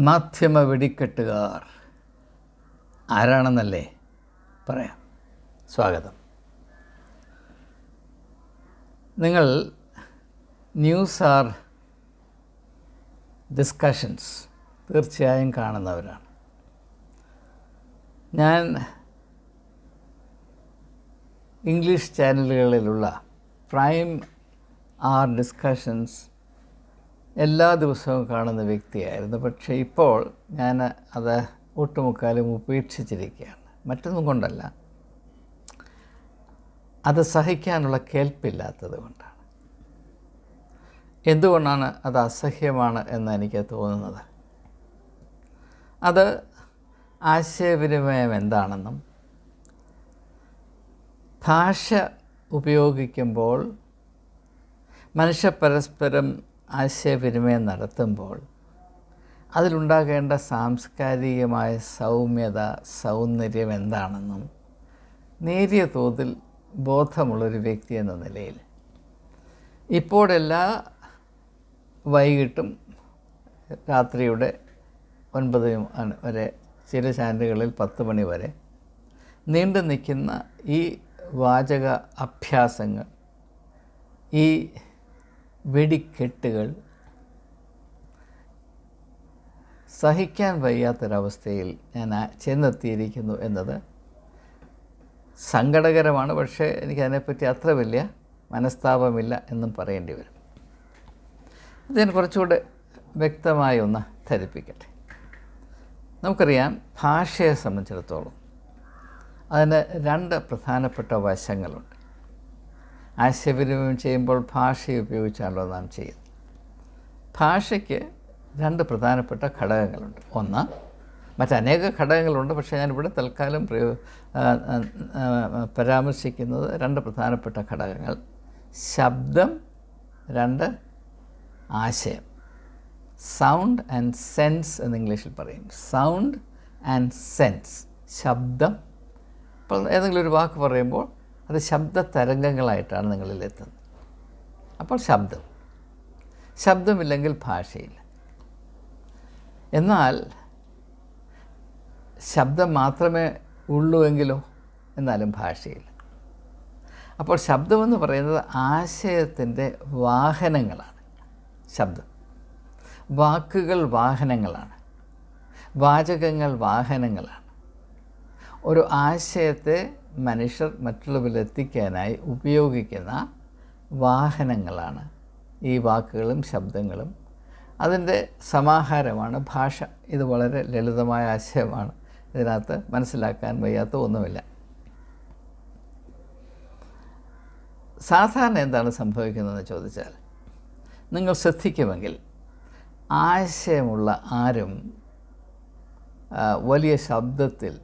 മാധ്യമ വെടിക്കെട്ടുകാർ. ആരാണെന്നല്ലേ പറയാം. സ്വാഗതം. നിങ്ങൾ ന്യൂസ് ആർ ഡിസ്കഷൻസ് തീർച്ചയായും കാണുന്നവരാണ്. ഞാൻ ഇംഗ്ലീഷ് ചാനലുകളിലുള്ള പ്രൈം ആർ ഡിസ്കഷൻസ് എല്ലാ ദിവസവും കാണുന്ന വ്യക്തിയായിരുന്നു. പക്ഷേ ഇപ്പോൾ ഞാൻ അത് ഒട്ടുമുക്കാലും ഉപേക്ഷിച്ചിരിക്കുകയാണ്. മറ്റൊന്നും കൊണ്ടല്ല. അത് സഹിക്കാനുള്ള കേൾപ്പില്ലാത്തത് കൊണ്ടാണ്. എന്തുകൊണ്ടാണ് അത് അസഹ്യമാണ് എന്ന് എനിക്ക് തോന്നുന്നത്? അത് ആശയവിനിമയം എന്താണെന്നും ഭാഷ ഉപയോഗിക്കുമ്പോൾ മനുഷ്യ പരസ്പരം ആശയവിനിമയം നടത്തുമ്പോൾ അതിലുണ്ടാകേണ്ട സാംസ്കാരികമായ സൗമ്യത സൗന്ദര്യം എന്താണെന്നും നേരിയ തോതിൽ ബോധമുള്ളൊരു വ്യക്തി എന്ന നിലയിൽ ഇപ്പോഴെല്ലാ വൈകിട്ടും രാത്രിയുടെ ഒൻപത് വരെ ചില ചാനലുകളിൽ പത്ത് മണി വരെ നീണ്ടു നിൽക്കുന്ന ഈ വാചക അഭ്യാസങ്ങൾ ഈ വെടിക്കെട്ടുകൾ സഹിക്കാൻ വയ്യാത്തൊരവസ്ഥയിൽ ഞാൻ ചെന്നെത്തിയിരിക്കുന്നു എന്നത് സങ്കടകരമാണ്. പക്ഷേ എനിക്കതിനെപ്പറ്റി അത്ര വലിയ മനസ്താപമില്ല എന്നും പറയേണ്ടി വരും. ഇതിന് കുറച്ചുകൂടെ വ്യക്തമായി ഒന്ന് ധരിപ്പിക്കട്ടെ. നമുക്കറിയാം ഭാഷയെ സംബന്ധിച്ചിടത്തോളം അതിന് രണ്ട് പ്രധാനപ്പെട്ട വശങ്ങളുണ്ട്. ആശയവിനിമയം ചെയ്യുമ്പോൾ ഭാഷ ഉപയോഗിച്ചാണല്ലോ നാം ചെയ്യുന്നത്. ഭാഷയ്ക്ക് രണ്ട് പ്രധാനപ്പെട്ട ഘടകങ്ങളുണ്ട്. ഒന്ന് മറ്റനേക ഘടകങ്ങളുണ്ട്. പക്ഷേ ഞാനിവിടെ തൽക്കാലം പ്രയോ പരാമർശിക്കുന്നത് രണ്ട് പ്രധാനപ്പെട്ട ഘടകങ്ങൾ. ശബ്ദം രണ്ട് ആശയം. സൗണ്ട് ആൻഡ് സെൻസ് എന്ന് ഇംഗ്ലീഷിൽ പറയും. സൗണ്ട് ആൻഡ് സെൻസ് ശബ്ദം. ഇപ്പോൾ ഏതെങ്കിലും ഒരു വാക്ക് പറയുമ്പോൾ അത് ശബ്ദ തരംഗങ്ങളായിട്ടാണ് നിങ്ങളിലെത്തുന്നത്. അപ്പോൾ ശബ്ദം. ശബ്ദമില്ലെങ്കിൽ ഭാഷയില്ല. എന്നാൽ ശബ്ദം മാത്രമേ ഉള്ളൂ എങ്കിലോ? എന്നാലും ഭാഷയില്ല. അപ്പോൾ ശബ്ദമെന്ന് പറയുന്നത് ആശയത്തിന്റെ വാഹനങ്ങളാണ്. ശബ്ദം. വാക്കുകൾ വാഹനങ്ങളാണ്. വാചകങ്ങൾ വാഹനങ്ങളാണ്. ഒരു ആശയത്തെ മനുഷ്യർ മറ്റുള്ളവരിലെത്തിക്കാനായി ഉപയോഗിക്കുന്ന വാഹനങ്ങളാണ്. ഈ വാക്കുകളും ശബ്ദങ്ങളും അതിന്റെ സമാഹാരമാണ്. ഭാഷ ഇത് വളരെ ലളിതമായ ആശയമാണ്. ഇതിനകത്ത് മനസ്സിലാക്കാൻ വയ്യാത്ത ഒന്നുമില്ല. സാധാരണ എന്താണ് സംഭവിക്കുന്നതെന്ന് ചോദിച്ചാൽ നിങ്ങൾ ശ്രദ്ധിക്കുമെങ്കിൽ ആശയമുള്ള ആരും വലിയ ശബ്ദത്തിൽ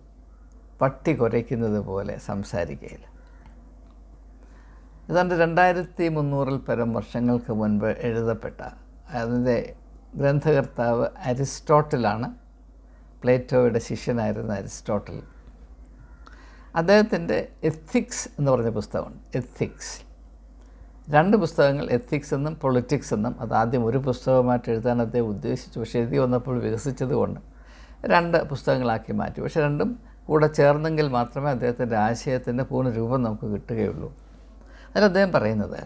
പട്ടി കുരയ്ക്കുന്നത് പോലെ സംസാരിക്കുകയില്ല ഏതാണ്ട് രണ്ടായിരത്തി മുന്നൂറിൽ പരം വർഷങ്ങൾക്ക് മുൻപ് എഴുതപ്പെട്ട അതിന്റെ ഗ്രന്ഥകർത്താവ് അരിസ്റ്റോട്ടിലാണ് പ്ലേറ്റോയുടെ ശിഷ്യനായിരുന്ന അരിസ്റ്റോട്ടിൽ. അദ്ദേഹത്തിന്റെ എത്തിക്സ് എന്ന് പറഞ്ഞ പുസ്തകമുണ്ട്. എത്തിക്സ്. രണ്ട് പുസ്തകങ്ങൾ എത്തിക്സ് എന്നും പൊളിറ്റിക്സ് എന്നും അത് ആദ്യം ഒരു പുസ്തകമായിട്ട് എഴുതാൻ അദ്ദേഹം ഉദ്ദേശിച്ചു പക്ഷേ എഴുതി വന്നപ്പോൾ വികസിച്ചതുകൊണ്ട് രണ്ട് പുസ്തകങ്ങളാക്കി മാറ്റി. പക്ഷേ രണ്ടും കൂടെ ചേർന്നെങ്കിൽ മാത്രമേ അദ്ദേഹത്തിന്റെ ആശയത്തിന്റെ പൂർണ രൂപം നമുക്ക് കിട്ടുകയുള്ളൂ. അതിൽ അദ്ദേഹം പറയുന്നത്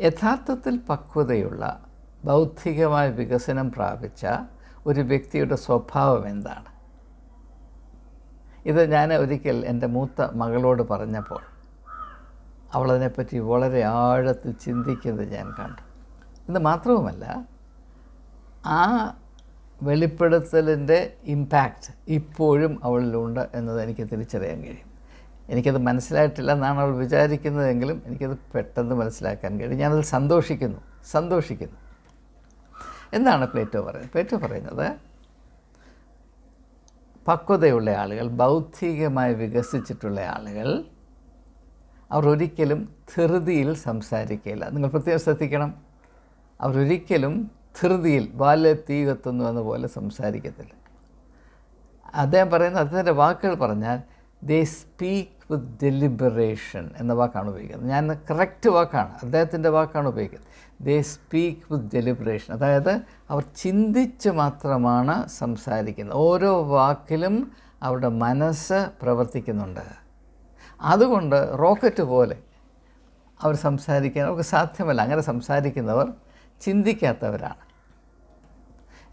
യഥാർത്ഥത്തിൽ പക്വതയുള്ള ബൗദ്ധികമായ വികസനം പ്രാപിച്ച ഒരു വ്യക്തിയുടെ സ്വഭാവം എന്താണ്? ഇത് ഞാൻ ഒരിക്കൽ എന്റെ മൂത്ത മകളോട് പറഞ്ഞപ്പോൾ അവളതിനെപ്പറ്റി വളരെ ആഴത്തിൽ ചിന്തിക്കുന്നത് ഞാൻ കണ്ടു. ഇത് മാത്രവുമല്ല ആ വെളിപ്പെടുത്തലിന്റെ ഇമ്പാക്റ്റ് ഇപ്പോഴും അവളിലുണ്ട് എന്നത് എനിക്ക് തിരിച്ചറിയാൻ കഴിയും. എനിക്കത് മനസ്സിലായിട്ടില്ല എന്നാണ് അവൾ വിചാരിക്കുന്നതെങ്കിലും എനിക്കത് പെട്ടെന്ന് മനസ്സിലാക്കാൻ കഴിയും. ഞാനതിൽ സന്തോഷിക്കുന്നു സന്തോഷിക്കുന്നു. എന്താണ് പ്ലേറ്റോ പറയുന്നത്? പ്ലേറ്റോ പറയുന്നത് പക്വതയുള്ള ആളുകൾ ബൗദ്ധികമായി വികസിച്ചിട്ടുള്ള ആളുകൾ അവർ ഒരിക്കലും ധൃതിയിൽ സംസാരിക്കില്ല നിങ്ങൾ പ്രത്യേകം ശ്രദ്ധിക്കണം. അവരൊരിക്കലും ധൃതിയിൽ ബാല്യ തീ കത്തുന്നു എന്ന പോലെ സംസാരിക്കത്തില്ല. അദ്ദേഹം പറയുന്ന അദ്ദേഹത്തിന്റെ വാക്കുകൾ പറഞ്ഞാൽ ദേ സ്പീക്ക് വിത്ത് ഡെലിബറേഷൻ എന്ന വാക്കാണ് ഉപയോഗിക്കുന്നത്. ഞാൻ കറക്റ്റ് വാക്കാണ് അദ്ദേഹത്തിന്റെ വാക്കാണ് ഉപയോഗിക്കുന്നത്. ദേ സ്പീക്ക് വിത്ത് ഡെലിബറേഷൻ അതായത് അവർ ചിന്തിച്ച് മാത്രമാണ് സംസാരിക്കുന്നത്. ഓരോ വാക്കിലും അവരുടെ മനസ്സ് പ്രവർത്തിക്കുന്നുണ്ട്. അതുകൊണ്ട് റോക്കറ്റ് പോലെ അവർ സംസാരിക്കാൻ അവർക്ക് സാധ്യമല്ല. അങ്ങനെ സംസാരിക്കുന്നവർ ചിന്തിക്കാത്തവരാണ്.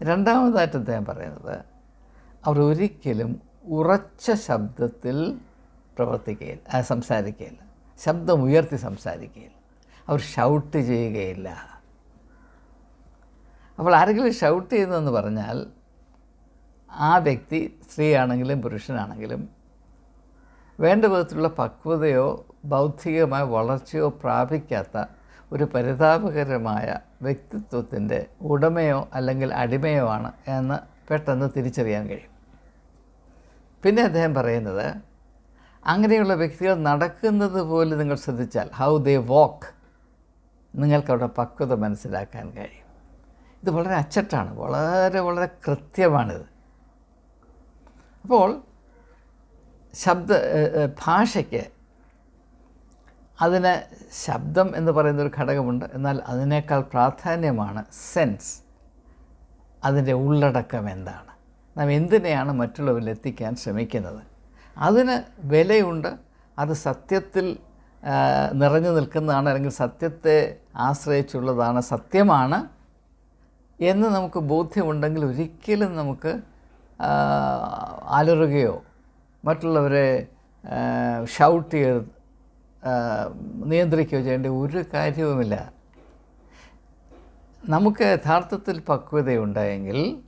രണ്ടാമതായിട്ട് അദ്ദേഹം പറയുന്നത്? അവർ ഒരിക്കലും ഉറച്ച ശബ്ദത്തിൽ പ്രവർത്തിക്കുകയില്ല സംസാരിക്കുകയില്ല ശബ്ദം ഉയർത്തി സംസാരിക്കുകയില്ല അവർ ഷൗട്ട് ചെയ്യുകയില്ല. അപ്പോൾ ആരെങ്കിലും ഷൗട്ട് ചെയ്യുന്നതെന്ന് പറഞ്ഞാൽ ആ വ്യക്തി സ്ത്രീയാണെങ്കിലും പുരുഷനാണെങ്കിലും വേണ്ട വിധത്തിലുള്ള പക്വതയോ ബൗദ്ധികമായ വളർച്ചയോ പ്രാപിക്കാത്ത ഒരു പരിതാപകരമായ വ്യക്തിത്വത്തിന്റെ ഉടമയോ അല്ലെങ്കിൽ അടിമയോ ആണ് എന്ന് പെട്ടെന്ന് തിരിച്ചറിയാൻ കഴിയും. പിന്നെ അദ്ദേഹം പറയുന്നത് അങ്ങനെയുള്ള വ്യക്തികൾ നടക്കുന്നത് പോലും നിങ്ങൾ ശ്രദ്ധിച്ചാൽ ഹൗ ദേ വാക്ക് നിങ്ങൾക്കവിടെ പക്വത മനസ്സിലാക്കാൻ കഴിയും. ഇത് വളരെ അച്ചട്ടാണ് വളരെ വളരെ കൃത്യമാണിത്. അപ്പോൾ ശബ്ദ ഭാഷയ്ക്ക് അതിന് ശബ്ദം എന്ന് പറയുന്ന ഒരു ഘടകമുണ്ട്. എന്നാൽ അതിനേക്കാൾ പ്രാധാന്യമാണ് സെൻസ് അതിന്റെ ഉള്ളടക്കം എന്താണ്? നാം എന്തിനെയാണ് മറ്റുള്ളവരിൽ എത്തിക്കാൻ ശ്രമിക്കുന്നത്? അതിന് വിലയുണ്ട്. അത് സത്യത്തിൽ നിറഞ്ഞു നിൽക്കുന്നതാണ് അല്ലെങ്കിൽ സത്യത്തെ ആശ്രയിച്ചുള്ളതാണ് സത്യമാണ് എന്ന് നമുക്ക് ബോധ്യമുണ്ടെങ്കിൽ ഒരിക്കലും നമുക്ക് അലറുകയോ മറ്റുള്ളവരെ ഷൗട്ട് ചെയ്ത് നിയന്ത്രിക്കുകയോ ചെയ്യേണ്ട ഒരു കാര്യവുമില്ല. നമുക്ക് യഥാർത്ഥത്തിൽ പക്വതയുണ്ടായെങ്കിൽ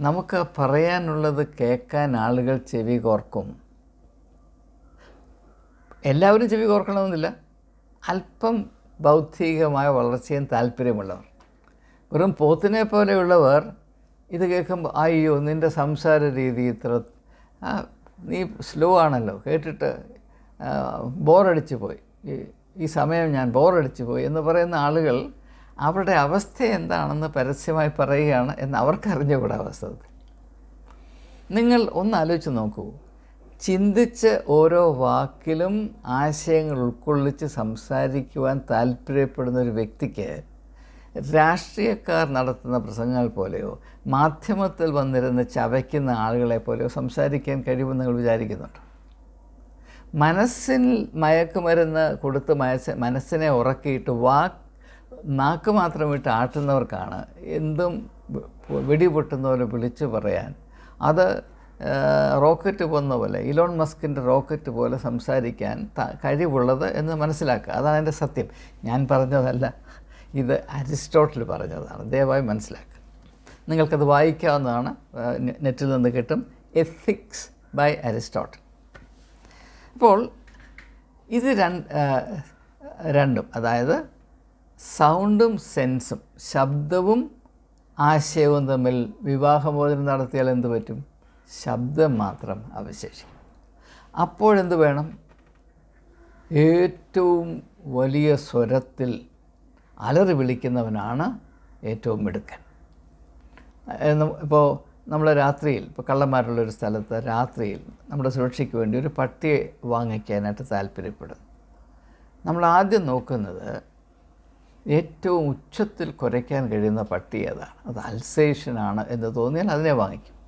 നമുക്ക് പറയാനുള്ളത് കേൾക്കാൻ ആളുകൾ ചെവി കോർക്കും. എല്ലാവരും ചെവി കോർക്കണമെന്നില്ല. അല്പം ബൗദ്ധികമായ വളർച്ചയും താല്പര്യമുള്ളവർ. വെറും പോത്തിനെ പോലെയുള്ളവർ ഇത് കേൾക്കുമ്പോൾ അയ്യോ നിന്റെ സംസാര രീതി ഇത്ര നീ സ്ലോ ആണല്ലോ കേട്ടിട്ട് ബോറടിച്ച് പോയി. ഈ- സമയം ഞാൻ ബോറടിച്ച് പോയി എന്ന് പറയുന്ന ആളുകൾ അവരുടെ അവസ്ഥ എന്താണെന്ന് പരസ്യമായി പറയുകയാണ് എന്ന് അവർക്കറിഞ്ഞുകൂടാ അവസ്ഥ നിങ്ങൾ ഒന്ന് ആലോചിച്ച് നോക്കൂ. ചിന്തിച്ച് ഓരോ വാക്കിലും ആശയങ്ങൾ ഉൾക്കൊള്ളിച്ച് സംസാരിക്കുവാൻ താല്പര്യപ്പെടുന്ന ഒരു വ്യക്തിക്ക് രാഷ്ട്രീയക്കാർ നടത്തുന്ന പ്രസംഗങ്ങൾ പോലെയോ മാധ്യമത്തിൽ വന്നിരുന്ന് ചവയ്ക്കുന്ന ആളുകളെ പോലെയോ സംസാരിക്കാൻ കഴിയുമെന്ന് നിങ്ങൾ വിചാരിക്കുന്നുണ്ടോ? മനസ്സിൽ മയക്കുമരുന്ന് കൊടുത്ത് മനസ്സ് മനസ്സിനെ ഉറക്കിയിട്ട് വാക്ക് നാക്ക് മാത്രം വിട്ട് ആട്ടുന്നവർക്കാണ് എന്തും വെ- വെടിപൊട്ടുന്ന പോലെ വിളിച്ചു പറയാൻ. അത് റോക്കറ്റ് പോകുന്ന പോലെ ഇലോൺ മസ്കിന്റെ റോക്കറ്റ് പോലെ സംസാരിക്കാൻ കഴിവുള്ളത് എന്ന് മനസ്സിലാക്കുക. അതാണ് എന്റെ സത്യം. ഞാൻ പറഞ്ഞതല്ല. ഇത് അരിസ്റ്റോട്ടിൽ പറഞ്ഞതാണ്. ദയവായി മനസ്സിലാക്കുക. നിങ്ങൾക്കത് വായിക്കാവുന്നതാണ്. നെറ്റിൽ നിന്ന് കിട്ടും. എത്തിക്സ് ബൈ അരിസ്റ്റോട്ടിൽ അപ്പോൾ ഇത് രണ്ട് രണ്ടും അതായത് സൗണ്ടും സെൻസും ശബ്ദവും ആശയവും തമ്മിൽ വിവാഹമോചനം നടത്തിയാൽ എന്ത് പറ്റും? ശബ്ദം മാത്രം അവശേഷിക്കും. അപ്പോഴെന്ത് വേണം? ഏറ്റവും വലിയ സ്വരത്തിൽ അലറി വിളിക്കുന്നവനാണ് ഏറ്റവും മിടുക്കൻ. ഇപ്പോൾ നമ്മൾ രാത്രിയിൽ ഇപ്പോൾ കള്ളന്മാരുള്ള ഒരു സ്ഥലത്ത് രാത്രിയിൽ നമ്മുടെ സുരക്ഷയ്ക്ക് വേണ്ടി ഒരു പട്ടിയെ വാങ്ങിക്കാനായിട്ട് താല്പര്യപ്പെടും നമ്മൾ ആദ്യം നോക്കുന്നത് ഏറ്റവും ഉച്ചത്തിൽ കുരയ്ക്കാൻ കഴിയുന്ന പട്ടി ഏതാണ്? അത് അൽസേഷനാണ് എന്ന് തോന്നിയാൽ അതിനെ വാങ്ങിക്കും.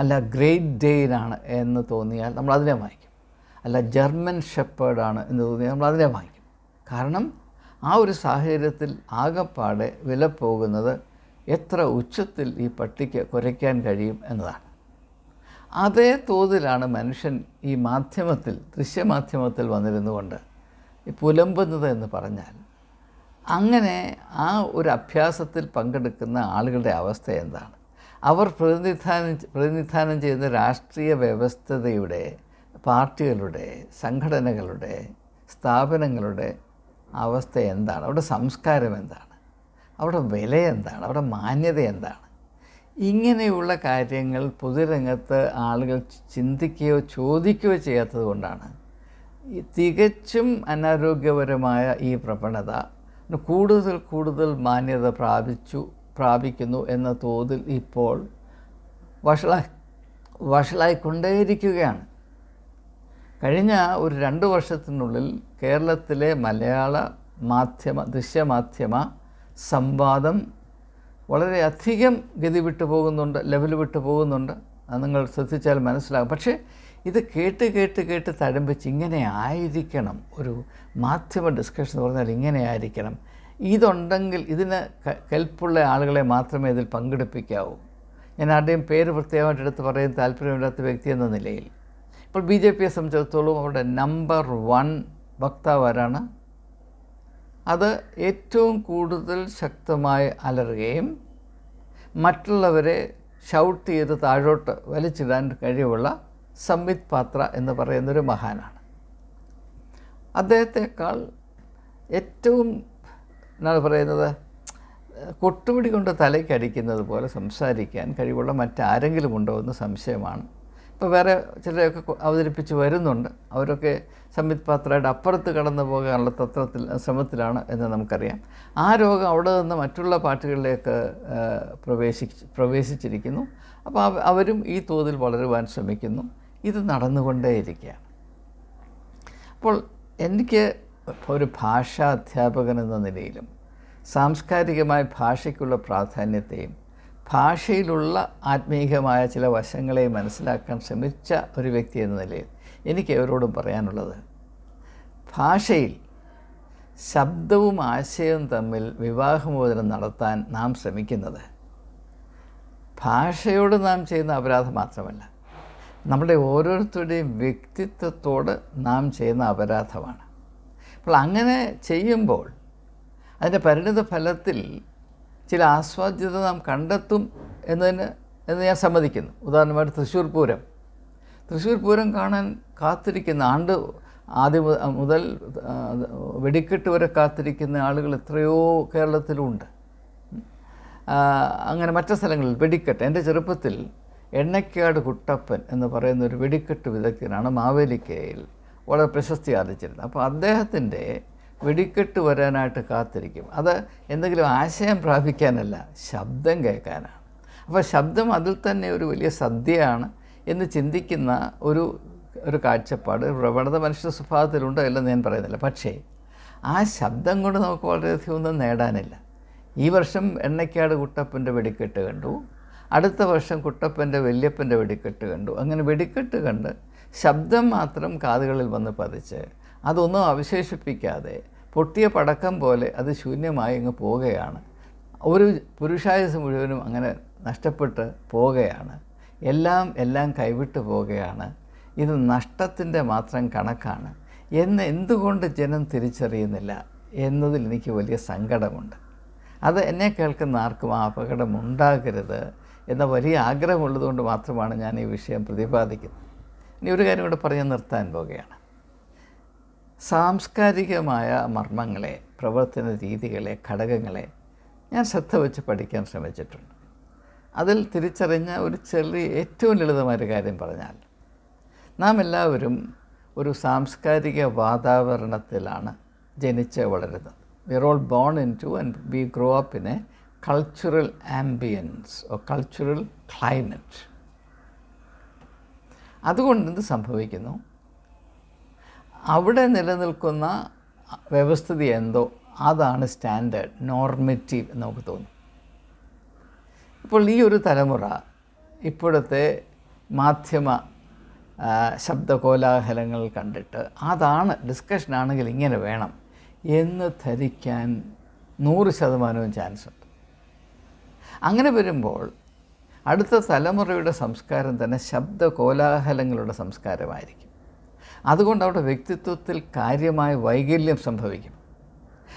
അല്ല ഗ്രേറ്റ് ഡെയിനാണ് എന്ന് തോന്നിയാൽ നമ്മൾ അതിനെ വാങ്ങിക്കും. അല്ല ജർമ്മൻ ഷെപ്പേർഡാണ് എന്ന് തോന്നിയാൽ നമ്മൾ അതിനെ വാങ്ങിക്കും. കാരണം ആ ഒരു സാഹചര്യത്തിൽ ആകപ്പാടെ വില പോകുന്നത് എത്ര ഉച്ചത്തിൽ ഈ പട്ടിക്ക് കുറയ്ക്കാൻ കഴിയും എന്നതാണ്. അതേ തോതിലാണ് മനുഷ്യൻ ഈ മാധ്യമത്തിൽ ദൃശ്യമാധ്യമത്തിൽ വന്നിരുന്നുകൊണ്ട് പുലമ്പുന്നത് എന്ന് പറഞ്ഞാൽ അങ്ങനെ ആ ഒരു അഭ്യാസത്തിൽ പങ്കെടുക്കുന്ന ആളുകളുടെ അവസ്ഥ എന്താണ്? അവർ പ്രതിനിധാനം പ്രതിനിധാനം ചെയ്യുന്ന രാഷ്ട്രീയ വ്യവസ്ഥതയുടെ പാർട്ടികളുടെ സംഘടനകളുടെ സ്ഥാപനങ്ങളുടെ അവസ്ഥ എന്താണ്? അവിടെ സംസ്കാരം എന്താണ്? അവിടെ വില എന്താണ്? അവിടെ മാന്യത എന്താണ്? ഇങ്ങനെയുള്ള കാര്യങ്ങൾ പൊതുരംഗത്ത് ആളുകൾ ചിന്തിക്കുകയോ ചോദിക്കുകയോ ചെയ്യാത്തത് കൊണ്ടാണ്. തികച്ചും അനാരോഗ്യപരമായ ഈ പ്രവണത കൂടുതൽ കൂടുതൽ മാന്യത പ്രാപിച്ചു പ്രാപിക്കുന്നു എന്ന തോതിൽ ഇപ്പോൾ വഷളായി വഷളായിക്കൊണ്ടേയിരിക്കുകയാണ്. കഴിഞ്ഞ ഒരു രണ്ട് വർഷത്തിനുള്ളിൽ കേരളത്തിലെ മലയാള മാധ്യമ ദൃശ്യമാധ്യമ സംവാദം വളരെയധികം ഗതി വിട്ടു പോകുന്നുണ്ട് ലെവൽ വിട്ടു പോകുന്നുണ്ട്. അത് നിങ്ങൾ ശ്രദ്ധിച്ചാൽ മനസ്സിലാകും. പക്ഷേ ഇത് കേട്ട് കേട്ട് കേട്ട് തഴമ്പിച്ച് ഇങ്ങനെ ആയിരിക്കണം. ഒരു മാധ്യമ ഡിസ്കഷൻ എന്ന് പറഞ്ഞാൽ ഇങ്ങനെ ആയിരിക്കണം. ഇതുണ്ടെങ്കിൽ ഇതിന് കെൽപ്പുള്ള ആളുകളെ മാത്രമേ ഇതിൽ പങ്കെടുപ്പിക്കാവൂ. ഞാൻ ആരുടെയും പേര് പ്രത്യേകമായിട്ട് എടുത്ത് പറയാൻ താല്പര്യമില്ലാത്ത വ്യക്തി എന്ന നിലയിൽ. ഇപ്പോൾ ബി ജെ പിയെ സംബന്ധിച്ചിടത്തോളം അവരുടെ നമ്പർ വൺ വക്താവ് ആരാണ്? അത് ഏറ്റവും കൂടുതൽ ശക്തമായി അലറുകയും മറ്റുള്ളവരെ ഷൗട്ട് ചെയ്ത് താഴോട്ട് വലിച്ചിടാൻ കഴിവുള്ള സംവിത് പാത്ര എന്ന് പറയുന്നൊരു മഹാനാണ്. അദ്ദേഹത്തെക്കാൾ ഏറ്റവും എന്നാണ് പറയുന്നത്? കൊട്ടുപിടി കൊണ്ട് തലയ്ക്കടിക്കുന്നത് പോലെ സംസാരിക്കാൻ കഴിവുള്ള മറ്റാരെങ്കിലും ഉണ്ടോ എന്ന് സംശയമാണ്. ഇപ്പോൾ വേറെ ചിലരൊക്കെ കൊ- അവതരിപ്പിച്ച് വരുന്നുണ്ട്. അവരൊക്കെ സംവിത് പാത്രയുടെ അപ്പുറത്ത് കടന്നു പോകാനുള്ള തത്രത്തിൽ ശ്രമത്തിലാണ് എന്ന് നമുക്കറിയാം. ആ രോഗം അവിടെ നിന്ന് മറ്റുള്ള പാട്ടുകളിലേക്ക് പ്രവേശി പ്രവേശിച്ച് പ്രവേശിച്ചിരിക്കുന്നു അപ്പോൾ അവരും ഈ തോതിൽ വളരുവാൻ ശ്രമിക്കുന്നു. ഇത് നടന്നുകൊണ്ടേയിരിക്കുകയാണ്. അപ്പോൾ എനിക്ക് ഒരു ഭാഷാ അധ്യാപകൻ എന്ന നിലയിലും സാംസ്കാരികമായ ഭാഷയ്ക്കുള്ള പ്രാധാന്യത്തെയും ഭാഷയിലുള്ള ആത്മീയമായ ചില വശങ്ങളെയും മനസ്സിലാക്കാൻ ശ്രമിച്ച ഒരു വ്യക്തി എന്ന നിലയിൽ എനിക്ക് അവരോടും പറയാനുള്ളത്. ഭാഷയിൽ ശബ്ദവും ആശയവും തമ്മിൽ വിവാഹമോചനം നടത്താൻ നാം ശ്രമിക്കുന്നത്. ഭാഷയോട് നാം ചെയ്യുന്ന അപരാധം മാത്രമല്ല നമ്മുടെ ഓരോരുത്തരുടെയും വ്യക്തിത്വത്തോട് നാം ചെയ്യുന്ന അപരാധമാണ്. അപ്പോൾ അങ്ങനെ ചെയ്യുമ്പോൾ അതിന്റെ പരിണിത ഫലത്തിൽ ചില ആസ്വാദ്യത നാം കണ്ടെത്തും എന്നതിന് എന്ന് ഞാൻ സമ്മതിക്കുന്നു. ഉദാഹരണമായിട്ട് തൃശ്ശൂർ പൂരം. തൃശ്ശൂർ പൂരം കാണാൻ കാത്തിരിക്കുന്ന ആണ്ട് ആദ്യം മുതൽ വെടിക്കെട്ട് വരെ കാത്തിരിക്കുന്ന ആളുകൾ എത്രയോ കേരളത്തിലുണ്ട്. അങ്ങനെ മറ്റു സ്ഥലങ്ങളിൽ വെടിക്കെട്ട്. എന്റെ ചെറുപ്പത്തിൽ എണ്ണക്കാട് കുട്ടപ്പൻ എന്ന് പറയുന്ന ഒരു വെടിക്കെട്ട് വിദഗ്ധനാണ് മാവേലിക്കയിൽ വളരെ പ്രശസ്തി ആർജിച്ചിരുന്നത് അപ്പോൾ അദ്ദേഹത്തിന്റെ വെടിക്കെട്ട് വരാനായിട്ട് കാത്തിരിക്കും. അത് എന്തെങ്കിലും ആശയം പ്രാപിക്കാനല്ല ശബ്ദം കേൾക്കാനാണ്. അപ്പോൾ ശബ്ദം അതിൽ തന്നെ ഒരു വലിയ സദ്യയാണ് എന്ന് ചിന്തിക്കുന്ന ഒരു ഒരു കാഴ്ചപ്പാട് പ്രവണത മനുഷ്യ സ്വഭാവത്തിലുണ്ട് അല്ലെന്ന് ഞാൻ പറയുന്നില്ല. പക്ഷേ ആ ശബ്ദം കൊണ്ട് നമുക്ക് വളരെയധികം ഒന്നും നേടാനില്ല. ഈ വർഷം എണ്ണയ്ക്കാട് കുട്ടപ്പന്റെ വെടിക്കെട്ട് കണ്ടു. അടുത്ത വർഷം കുട്ടപ്പന്റെ വല്യപ്പന്റെ വെടിക്കെട്ട് കണ്ടു. അങ്ങനെ വെടിക്കെട്ട് കണ്ട് ശബ്ദം മാത്രം കാതുകളിൽ വന്ന് പതിച്ച് അതൊന്നും അവശേഷിപ്പിക്കാതെ പൊട്ടിയ പടക്കം പോലെ അത് ശൂന്യമായി അങ്ങ് പോവുകയാണ്. ഒരു പുരുഷായുസ് മുഴുവനും അങ്ങനെ നഷ്ടപ്പെട്ട് പോവുകയാണ്. എല്ലാം എല്ലാം കൈവിട്ട് പോവുകയാണ്. ഇത് നഷ്ടത്തിന്റെ മാത്രം കണക്കാണ്. എന്ന് എന്തുകൊണ്ട് ജനം തിരിച്ചറിയുന്നില്ല എന്നതിൽ എനിക്ക് വലിയ സങ്കടമുണ്ട്. അത് എന്നെ കേൾക്കുന്ന ആർക്കും ആ അപകടം ഉണ്ടാകരുത് എന്ന വലിയ ആഗ്രഹമുള്ളതുകൊണ്ട് മാത്രമാണ് ഞാൻ ഈ വിഷയം പ്രതിപാദിക്കുന്നത്. ഇനി ഒരു കാര്യം കൂടെ പറഞ്ഞ് നിർത്താൻ പോവുകയാണ്. സാംസ്കാരികമായ മർമ്മങ്ങളെ പ്രവർത്തന രീതികളെ ഘടകങ്ങളെ ഞാൻ ശ്രദ്ധ വെച്ച് പഠിക്കാൻ ശ്രമിച്ചിട്ടുണ്ട്. അതിൽ തിരിച്ചറിഞ്ഞ ഒരു ചെറിയ ഏറ്റവും ലളിതമായൊരു കാര്യം പറഞ്ഞാൽ നാം എല്ലാവരും ഒരു സാംസ്കാരിക വാതാവരണത്തിലാണ് ജനിച്ച് വളരുന്നത്. We are all born into and we grow up in a cultural ambience or cultural climate അതുകൊണ്ട് എന്ത് സംഭവിക്കുന്നു? അവിടെ നിലനിൽക്കുന്ന വ്യവസ്ഥിതി എന്തോ അതാണ് സ്റ്റാൻഡേർഡ് നോർമറ്റീവ് എന്ന് നമുക്ക് തോന്നും. ഇപ്പോൾ ഈ ഒരു തലമുറ ഇപ്പോഴത്തെ മാധ്യമ ശബ്ദകോലാഹലങ്ങൾ കണ്ടിട്ട് അതാണ് ഡിസ്കഷൻ ആണെങ്കിൽ ഇങ്ങനെ വേണം. എന്ന് ധരിക്കാൻ നൂറ് ശതമാനവും ചാൻസ് ഉണ്ട്. അങ്ങനെ വരുമ്പോൾ അടുത്ത തലമുറയുടെ സംസ്കാരം തന്നെ ശബ്ദ കോലാഹലങ്ങളുടെ സംസ്കാരമായിരിക്കും. അതുകൊണ്ട് അവരുടെ വ്യക്തിത്വത്തിൽ കാര്യമായ വൈകല്യം സംഭവിക്കും.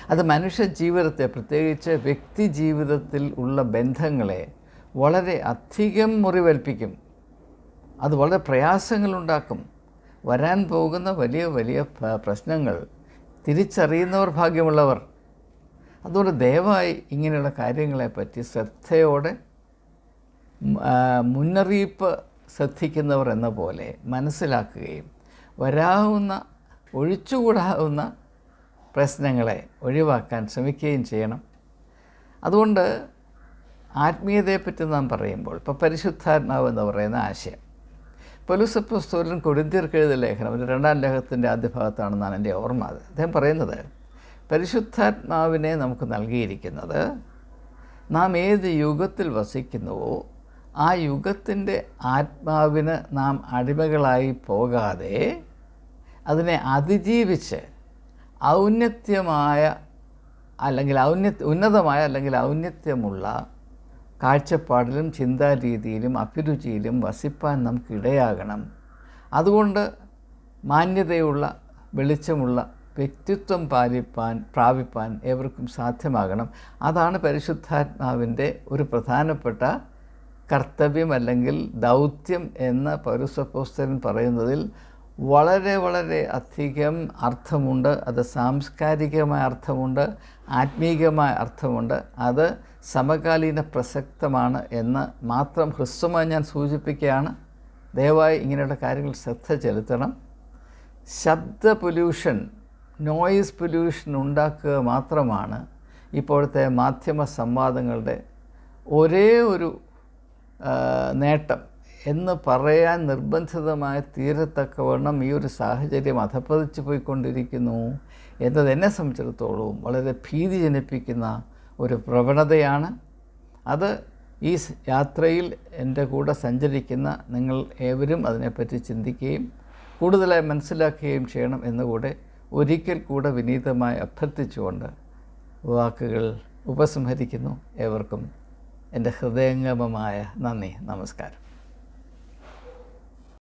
അത് മനുഷ്യ ജീവിതത്തെ പ്രത്യേകിച്ച് വ്യക്തി ജീവിതത്തിൽ ഉള്ള ബന്ധങ്ങളെ വളരെ അധികം മുറിവേൽപ്പിക്കും. അത് വളരെ പ്രയാസങ്ങളുണ്ടാക്കും. വരാൻ പോകുന്ന വലിയ വലിയ പ്രശ്നങ്ങൾ. തിരിച്ചറിയുന്നവർ ഭാഗ്യമുള്ളവർ. അതുകൊണ്ട് ദയവായി ഇങ്ങനെയുള്ള കാര്യങ്ങളെപ്പറ്റി ശ്രദ്ധയോടെ മുന്നറിയിപ്പ് ശ്രദ്ധിക്കുന്നവർ എന്ന പോലെ മനസ്സിലാക്കുകയും വരാവുന്ന ഒഴിച്ചുകൂടാവുന്ന പ്രശ്നങ്ങളെ ഒഴിവാക്കാൻ ശ്രമിക്കുകയും ചെയ്യണം. അതുകൊണ്ട് ആത്മീയതയെപ്പറ്റി നാം പറയുമ്പോൾ ഇപ്പോൾ പരിശുദ്ധാത്മാവ് എന്ന് പറയുന്ന ആശയം പൊലുസപ്പസ്തോലൻ കൊരിന്തിയർക്ക് എഴുതിയ ലേഖനം ഒരു രണ്ടാം ലേഖത്തിന്റെ ആദ്യ ഭാഗത്താണെന്നാണ് എന്റെ ഓർമ്മ. അത് അദ്ദേഹം പറയുന്നത് പരിശുദ്ധാത്മാവിനെ നമുക്ക് നൽകിയിരിക്കുന്നത് നാം ഏത് യുഗത്തിൽ വസിക്കുന്നുവോ ആ യുഗത്തിന്റെ ആത്മാവിന് നാം അടിമകളായി പോകാതെ അതിനെ അതിജീവിച്ച് ഔന്നത്യമായ അല്ലെങ്കിൽ ഔന്നത്യ ഉന്നതമായ അല്ലെങ്കിൽ ഔന്നത്യമുള്ള കാഴ്ചപ്പാടിലും ചിന്താരീതിയിലും അഭിരുചിയിലും വസിപ്പാൻ നമുക്ക് ഇടയാകണം അതുകൊണ്ട് മാന്യതയുള്ള വെളിച്ചമുള്ള വ്യക്തിത്വം പാലിപ്പാൻ പ്രാപിപ്പാൻ ഏവർക്കും സാധ്യമാകണം. അതാണ് പരിശുദ്ധാത്മാവിന്റെ ഒരു പ്രധാനപ്പെട്ട കർത്തവ്യം അല്ലെങ്കിൽ ദൗത്യം എന്ന് പൗരസപ്പോസ്തരൻ പറയുന്നതിൽ വളരെ വളരെ അധികം അർത്ഥമുണ്ട്. അത് സാംസ്കാരികമായ അർത്ഥമുണ്ട് ആത്മീകമായ അർത്ഥമുണ്ട്. അത് സമകാലീന പ്രസക്തമാണ് എന്ന് മാത്രം ഹ്രസ്വമായി ഞാൻ സൂചിപ്പിക്കുകയാണ്. ദയവായി ഇങ്ങനെയുള്ള കാര്യങ്ങൾ ശ്രദ്ധ ചെലുത്തണം. ശബ്ദ പൊല്യൂഷൻ നോയിസ് പൊല്യൂഷൻ ഉണ്ടാക്കുക മാത്രമാണ് ഇപ്പോഴത്തെ മാധ്യമ സംവാദങ്ങളുടെ ഒരേ ഒരു നേട്ടം എന്ന് പറയാൻ നിർബന്ധിതമായി തീരത്തക്കവണ്ണം ഈ ഒരു സാഹചര്യം അധപ്പതിച്ചു പോയിക്കൊണ്ടിരിക്കുന്നു. എന്നത് എന്നെ സംബന്ധിച്ചിടത്തോളം വളരെ ഭീതി ജനിപ്പിക്കുന്ന ഒരു പ്രവണതയാണ്. അത് ഈ യാത്രയിൽ എന്റെ കൂടെ സഞ്ചരിക്കുന്ന നിങ്ങൾ ഏവരും അതിനെപ്പറ്റി ചിന്തിക്കുകയും കൂടുതലായി മനസ്സിലാക്കുകയും ചെയ്യണം എന്നുകൂടെ ഒരിക്കൽ കൂടെ വിനീതമായി അഭ്യർത്ഥിച്ചുകൊണ്ട് വാക്കുകൾ ഉപസംഹരിക്കുന്നു. ഏവർക്കും എന്റെ ഹൃദയംഗമമായ നന്ദി. നമസ്കാരം.